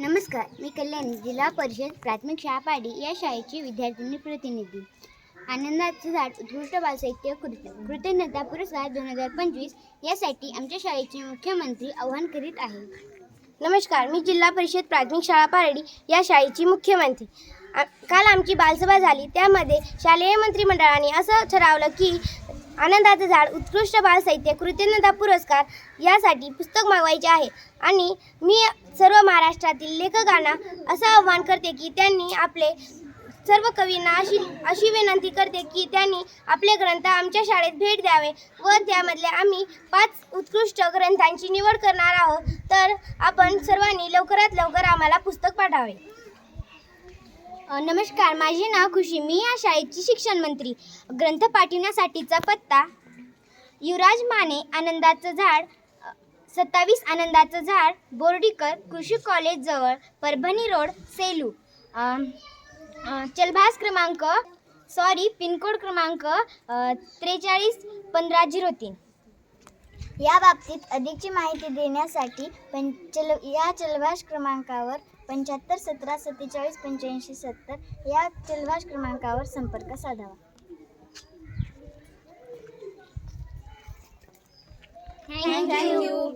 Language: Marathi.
नमस्कार मी कल्याणी जिल्हा परिषद प्राथमिक शाळापाडी या शाळेची विद्यार्थिनी प्रतिनिधी. आनंदाचं झाड उत्कृष्ट बालसाहित्य कृत कृतज्ञता पुरस्कार दोन हजार पंचवीस यासाठी आमच्या शाळेचे मुख्यमंत्री आवाहन करीत आहे. नमस्कार मी जिल्हा परिषद प्राथमिक शाळा पारडी या शाळेची मुख्यमंत्री. आ- काल आमची बालसभा झाली त्यामध्ये शालेय मंत्रिमंडळाने असं ठरवलं की आनंदाचं झाड उत्कृष्ट बालसाहित्य कृतज्ञता पुरस्कार यासाठी पुस्तक मागवायचे आहे. आणि मी सर्व महाराष्ट्रातील लेखकांना असं आव्हान करते की त्यांनी आपले सर्व कवींना अशी अशी विनंती करते की त्यांनी आपले ग्रंथ आमच्या शाळेत भेट द्यावे व त्यामधले आम्ही पाच उत्कृष्ट ग्रंथांची निवड करणार आहोत. तर आपण सर्वांनी लवकरात लवकर आम्हाला पुस्तक पाठवावे नमस्कार माझे नाव खुशी. मी या शाळेची शिक्षण मंत्री. ग्रंथ पाठविण्यासाठीचा पत्ता युवराज माने आनंदाचं झाड सत्तावीस आनंदाचं झाड बोर्डीकर कृषी कॉलेज जवळ परभणी रोड सेलू. चलभास क्रमांक सॉरी पिनकोड क्रमांक त्रेचाळीस पंधरा झिरो तीन. या बाबतीत अधिकची माहिती देण्यासाठी पंचल या चलभाष क्रमांकावर पंच्याहत्तर सतरा सत्तेचाळीस पंच्याऐंशी सत्तर या चलभाष क्रमांकावर संपर्क साधावा. थँक्यू